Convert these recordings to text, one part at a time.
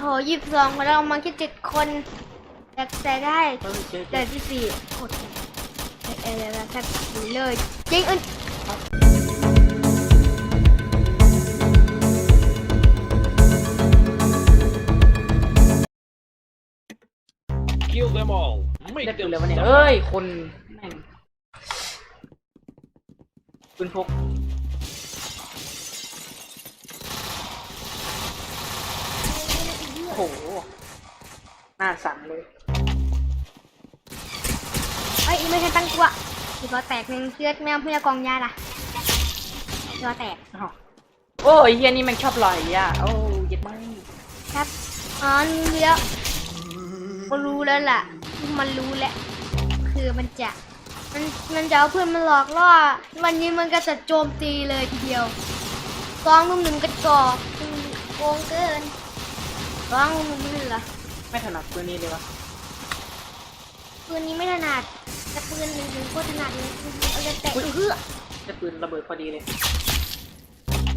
โหยี่สิบสองคนเรามาแค่เจ็ดคนแต่แต่ได้เออเจอเจแต่ที่สี่กดเออเออแล้วแค่เลยจริงอึน Kill them all. ได้ Make ปืนเล้วะเนี่ยเอ้ย คนแม่งปืนพกโอ้โหหน้าสั่นเลยเอ้ยไม่ใช่ตั้งตัวอีกตัวแตกหนึ่งเชือดแมวเพื่อกองยาล่ะตัวแตกอ้าวโอ้ยเฮียนี่มันชอบลอยอะโอ้ยเย็ดมากครับอ๋อรู้แล้วก็รู้แล้วล่ะ มันรู้แล้วคือมันจะ มันมันจะเอาเพื่อนมาหลอกล่อ วันนี้มันก็จะโจมตีเลยทีเดียวกองนุ่มหนึ่งกระจอกอืมโกงเกิน กองนุ่มหนึ่งนี่เหรอไม่ถนัดปืนนี้เลยวะปืนนี้ไม่ถนัดแต่ปืนหนึ่งหนึ่งโคตรถนัดเลยเอาจะแตะเฮือจะปืนระเบิดพอดีเลย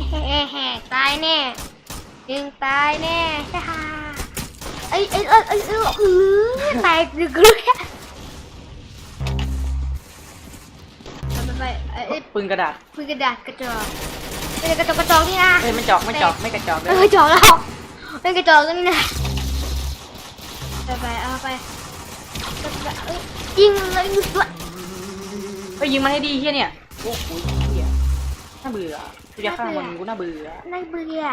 แฮ่แฮ่ตายแน่ยิงตายแน่ฮ่าฮ่าไอ้ไอ้เอ้ยเอ้ยเอ้ยเออแตกดึกเลยอะไปไปไปไอ้ไอ้ปืนกระดาษปืนกระดาษกระจอกเป็นกระจอกกระจอกนี่นะเอ้ยมันจอกไม่จอกไม่กระจอกเลเออยกระจอกแล้ว เป็นกระจอกนี่นะไปไปเอาไปไปไปเอ้ยยิงเลยยิงเลยไปยิงมาให้ดีเฮียเนี่ยโอ้โหเฮียน่าเบื่อกูจะฆ่ามันกูน่าเบื่อน่าเบื่อ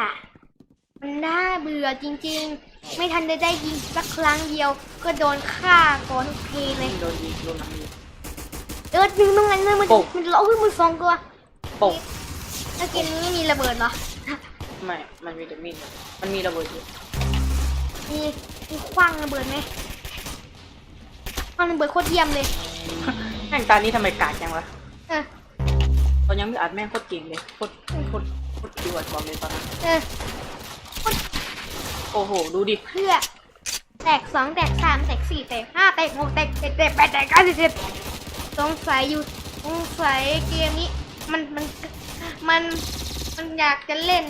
มันน่าเบื่อจริง ๆ ไม่ทันได้ได้ยิงสักครั้งเดียว ก็โดนฆ่าก่อนทุกทีเลยโดนยิงโดนหลังยิงเออดึงตรงนั้นเลยมันโป๊ะมันเราขึ้นมือสองตัวโป๊ะแล้วเกมนี้ไม่มีระเบิดเหรอ ไม่ มันมีแต่มีดมันมีระเบิดอยู่มีมีคว้างระเบิดไหมคว้างระเบิดโคตรเยี่ยมเลย แม่งตานี้ทำไมกากจังวะเออตอนยังไม่อัดแม่งโคตรเก่งเลยโคตรโคตรโคตรดีวัดบอกเลยตอนนั้นเออโอ้โห ดูดิ เพื่อ แตกสองแตกสามแตกสี่แตกห้าแตกหกแตกเจ็ดแตกแปดแตกเก้าสิบสิบสงสัยอยู่สงสัยเกมนี้ มันมันมันมันอยากจะเล่น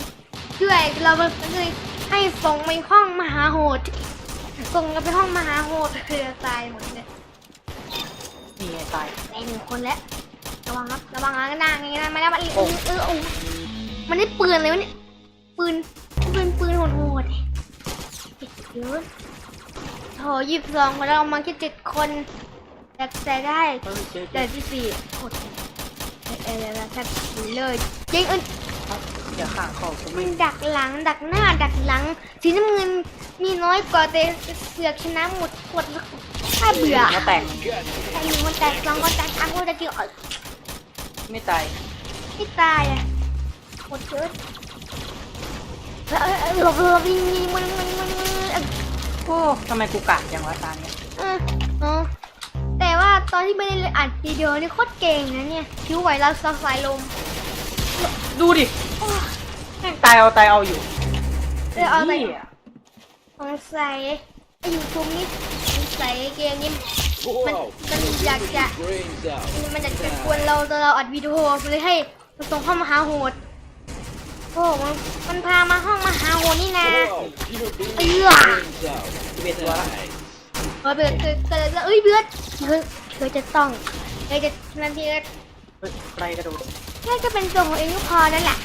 ด้วย เรามันเลยให้ส่งไปห้องมหาโหด ส่งกันไปห้องมหาโหดคือตายหมดเลยนี่ไงตายตายหนึ่งคนแล้ว ระวังครับ ระวังนะหน้าไงนะมาแล้วมันเอโอ้อเออเออมันได้ปืนเลยวะเนี่ย ปืนปืนปืนโหดโหดเยอะโหยี่สิบสองคนเรามาแค่เจ็ดคนแต่แต่ได้เออเจอเจแต่อที่สี่กดเออเออแล้วแค่เลยจริงอึน อย่าฆ่าเขาผมมัไม่นดักหลังดักหน้าดักหลัง สีน้ำเงินมีน้อยกว่าแต่เสือกชนะหมดหมดถ้าเบื่อมาแตกไอ้หนึ่งมันแตกสองคนแตกสามคนแตกเดียวไม่ตายไม่ตายอะหมดเกินเออเออเออหลบหลบยิงยิงมันมันมันมันโอ้ทำไมกูกากจังวะตาเนี่ยเออเออแต่ว่าตอนที่ไม่ได้อัดวิดีโอนี่โคตรเก่งนะเนี่ยคิ้วไหวแล้วสายลม ดูดิแม่งตายเอาตายเอาอยู่เออเอาไปหี้ยสงสัยไอ้ยูทูบนี่สงสัยเกมนี้มัน Whoa. มันอยากจะ Brains out. มันอยากจะกวนเราตอนเราอัดวิดีโอเลยให้มันส่งห้องมหาโหดโอ้มันมันพามาห้องมหาโหดนี่นะ Whoa. You're being เอื้อ brains out. สิบเอ็ดตัวละ Nice. เออเบิร์ดเกิดเกิดเอ้ยเบิร์ดเบิร์ดเบิร์ดจะต้องเบิร์ดจะนาทีเบิร์ด เฮ้ยไรกระโดดแค่จะเป็นตัวของเองก็พอแล้วแหละ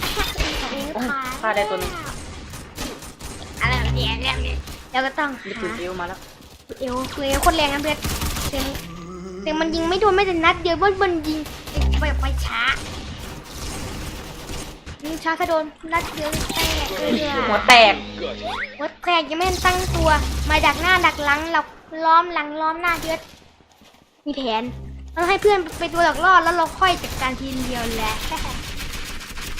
ของเองก็พอฆ่าได้ตัวหนึงอะไรแบบนี้อะไรแบบนี้แล้วก็ต้องนี่หาปืนเอวมาแล้วเอวเอวโคตรแรงนะเบิร์ดเสียงเสียงมันยิงไม่โดนไม่แต่นัดเดียวมันมันยิงไปไปช้ายิงช้าถ้าโดนนัดเดียวแตกเลยอะหัวแตก Good. วัดแขกยังไม่ทันตั้งตัว มาดักหน้าดักหลังเราล้อมหลังล้อมหน้าเยอะมีแผน เราให้เพื่อนไปตัวหลอกล่อแล้วเราค่อยจัดการทีเดียวแหละ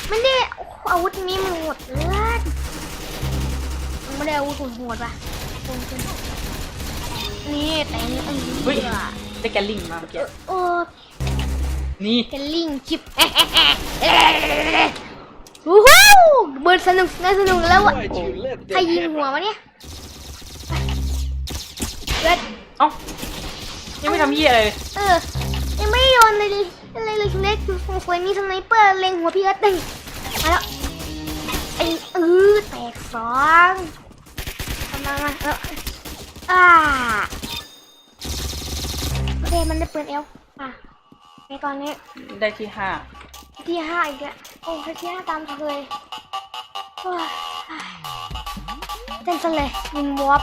มันได้โอ้โหอาวุธนี้มันโหดเลยมันไม่ได้อาวุธโหดๆป่ะโหดจังนี่แต่นี่เอเฮ้ยอได้แกลลิงมาเมื่อกี้โอ้นี่เป็นลิงชิปวู้ฮู้เบิร์ดสนุกน่าสนุกแล้วอะ Why'd you let ใคร them ยิง have หัว it? วะเนี่ยเบิร์ดเอ้า ยังไม่ทำเหี้ยเลยเออ ยังไม่โยนเลยดิอะไรเลยเล็กของคนนี้สไนเปอร์เล็งหัวพี่เอิร์ธเลยมาแล้วไอ้เออแตกสองทำมามาเอออ่าโอเคมันได้เปิดเอลอะในตอนนี้ได้ที่ห้าที่ห้าอีกแล้วโอ้ที่ห้าตามเคยเต้นซเลยมินวอป